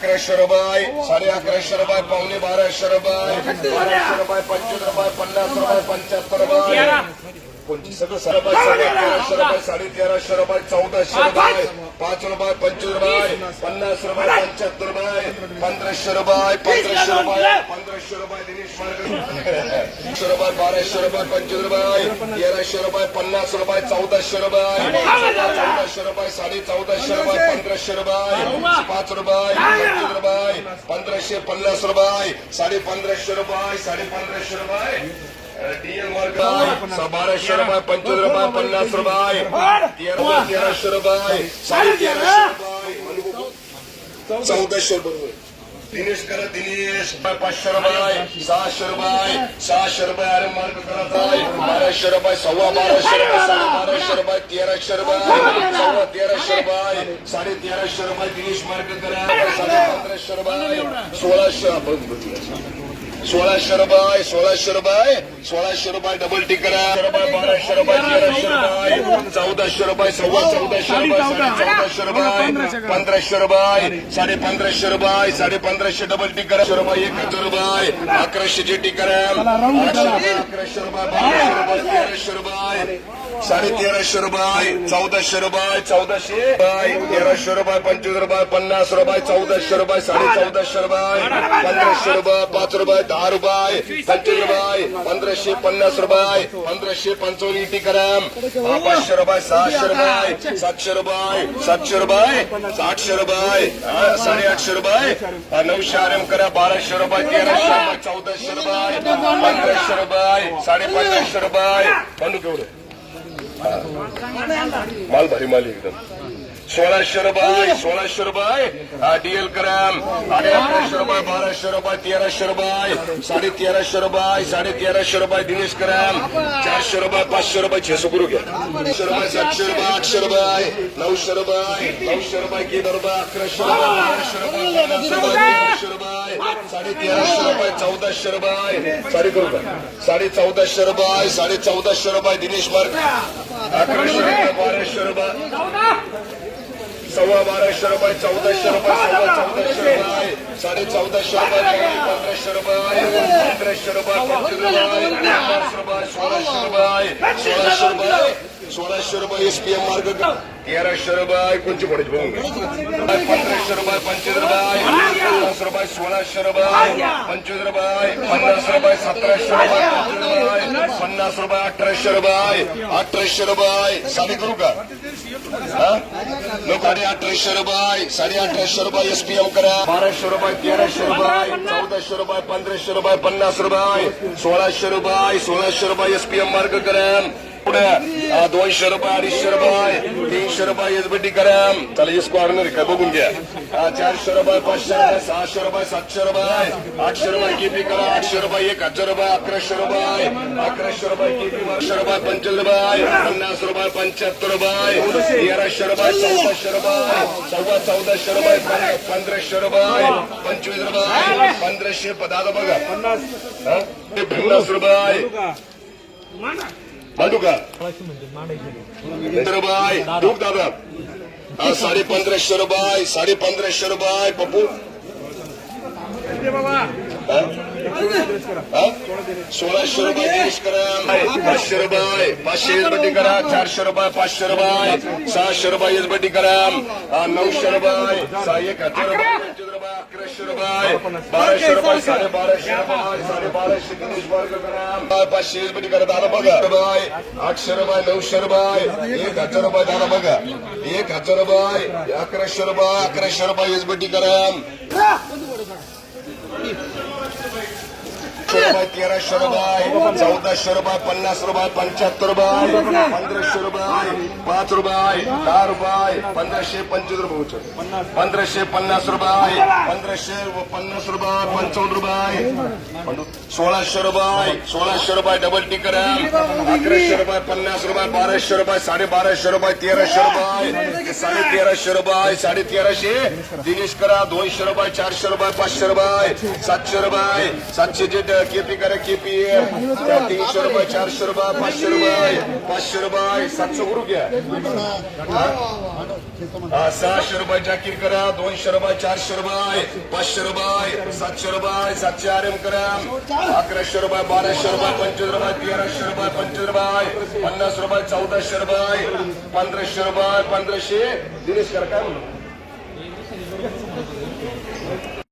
अकराशे रुपये साडे अकराशे रुपये पावणे बाराशे रुपये बाराशे रुपये पंचवीस रुपये पन्नास रुपये पंच्याहत्तर रुपये. पंचवीस सगळं रुपये साडे तेराशे रुपये साडे तेराशे रुपये चौदाशे रुपये पाच रुपये पंचवीस रुपये पन्नास रुपये पंच्याहत्तर रुपये पंधराशे रुपये पंधराशे रुपये पंधराशे रुपये दिनेश मार्ग रुपये बाराशे रुपये पंचवीस रुपये तेराशे रुपये पन्नास रुपये चौदाशे रुपये चौदाशे रुपये साडे चौदाशे रुपये पंधराशे रुपये पाच रुपये पंचवीस रुपये पंधराशे पन्नास रुपये साडे पंधराशे रुपये साडे पंधराशे रुपये बाराशे रुपये पंचवीस रुपये पन्नास रुपये तेरा तेराशे रुपये साडे तेराशे चौदाशे रुपये दिनेश करा दिनेश पाचशे रुपये सहाशे रुपये सहाशे रुपये अरे मार्ग करत आहे बाराशे रुपये सव्वा बाराशे रुपये साडे बाराशे रुपये तेराशे रुपये सव्वा तेराशे रुपये साडे तेराशे रुपये दिनेश मार्ग करा साडे पंधराशे रुपये सोळाशे बघ सोळाशे रुपये सोळाशे रुपये सोळाशे रुपये डबल टी रुपये बाराशे रुपये तेराशे रुपये चौदाशे रुपये सव्वा चौदाशे रुपये साडे चौदाशे रुपये पंधराशे रुपये साडे पंधराशे रुपये साडे पंधराशे डबल टी रुपये एक हजार रुपये अकराशे ची टी अकराशे रुपये बाराशे रुपये तेराशे रुपये साडे तेराशे रुपये चौदाशे रुपये चौदाशे रुपये तेराशे रुपये पंचवीस रुपये पन्नास रुपये चौदाशे रुपये साडे चौदाशे रुपये पंधराशे रुपये पाच रुपये दहा रुपये पंचवीस रुपये पंधराशे पन्नास रुपये पंधराशे पंचावन्न इटी करम पाचशे रुपये सहाशे रुपये सातशे रुपये सातशे रुपये आठशे रुपये साडे आठशे रुपये. नऊशे आरम करा बाराशे रुपये तेराशे रुपये चौदाशे रुपये पंधराशे रुपये साडे पंधराशे रुपये. म्हणू केवढं? माल भारी माल एकदम. सोळाशे रुपये सोळाशे रुपये. डीएल कराम साडे अकराशे रुपये बाराशे रुपये तेराशे रुपये. साडे तेराशे रुपये साडे तेराशे रुपये दिनेश कराम चारशे रुपये पाचशे रुपये छेसो करू घ्या. आठशे रुपये सातशे रुपये आठशे रुपये नऊशे रुपये नऊशे रुपये किती रुपये अकराशे रुपये बाराशे रुपये पन्नासशे तेराशे रुपये साडे तेराशे रुपये चौदाशे रुपये. साडे करू का साडे चौदाशे रुपये साडे चौदाशे रुपये दिनेश मार्ग अकराशे रुपये बाराशे रुपये. सव्वा बाराशे रुपये चौदाशे रुपये सव्वा चौदाशे रुपये. साडे चौदाशे रुपये पंधराशे रुपये पंधराशे रुपये पंचवीस रुपये पन्नास रुपये सोळाशे रुपये. सोळाशे रुपये. सोळाशे रुपये एसपीएम मार्ग. तेराशे रुपये कोणची पडायची बघून. पंधराशे रुपये पंचवीस रुपये पन्नास रुपये सोळाशे रुपये पंचवीस रुपये पन्नास रुपये सतराशे रुपये. पन्नास रुपये अठराशे रुपये अठराशे रुपये साडे करू का? लोक साडे अठराशे रुपये साडे अठराशे रुपये एसपीएम करा. बाराशे रुपये तेराशे रुपये चौदाशे रुपये पंधराशे रुपये पन्नास रुपये सोळाशे रुपये सोळाशे रुपये एस पी एम मार्ग करा. पुढे. दोनशे रुपये अडीचशे रुपये तीनशे रुपये एसबीटी करा चला एस कॉर्नर काय बघून घ्या. अं, चारशे रुपये पाचशे रुपये सहाशे रुपये सातशे रुपये आठशे रुपये केपी करा? आठशे रुपये एक हजार रुपये अकराशे रुपये अकराशे रुपये केपी वर्षे रुपये पंचवीस रुपये पन्नास रुपये पंच्याहत्तर रुपये तेराशे रुपये चौदाशे रुपये सव्वा चौदाशे रुपये पं- पंधराशे रुपये पंचवीस रुपये पंधराशे दादा बघा. पन्नास पन्नास रुपये मांडू का? रुपये दादा. हा, साडे पंधराशे रुपये साडे पंधराशे रुपये पप्पू. सोळाशे रुपये गिरीश करा. पाचशे रुपये पाचशे एसबटी करा. चारशे रुपये पाचशे रुपये सहाशे रुपये एसबटी करा. नऊशे रुपये सहा एक हजार रुपये. अकराशे रुपये बाराशे रुपये. साडे बाराशे रुपये साडे बाराशे वर्ग करा पाचशे करा दादा बघा रुपये आठशे रुपये नऊशे रुपये एक हजार रुपये दादा बघा एक हजार रुपये अकराशे रुपये अकराशे रुपये एसबटी करा रुपये तेराशे रुपये चौदाशे रुपये पन्नास रुपये पंच्याहत्तर रुपये पंधराशे रुपये पाच रुपये दहा रुपये पंधराशे पंचवीस रुपये पंधराशे पन्नास रुपये पंधराशे पन्नास रुपये पंचावन्न रुपये. सोळाशे रुपये सोळाशे रुपये डबल टिकर अकराशे रुपये पन्नास रुपये बाराशे रुपये साडे बाराशे रुपये तेराशे रुपये. साडे तेराशे रुपये साडे तेराशे दिनेश करा दोनशे रुपये चारशे रुपये पाचशे रुपये सातशे रुपये. सातशे जे केपी करा केपी तीनशे रुपये चारशे रुपये पाचशे रुपये पाचशे रुपये सातशे करू घ्या. सहाशे रुपये जाकीर करा दोनशे रुपये चारशे रुपये पाचशे रुपये सातशे रुपये सातशे आर एम करा. अकराशे रुपये बाराशे रुपये पंचवीस रुपये तेराशे रुपये पंचवीस रुपये पन्नास रुपये चौदाशे रुपये पंधराशे रुपये पंधराशे. दिनेश करा काय म्हणून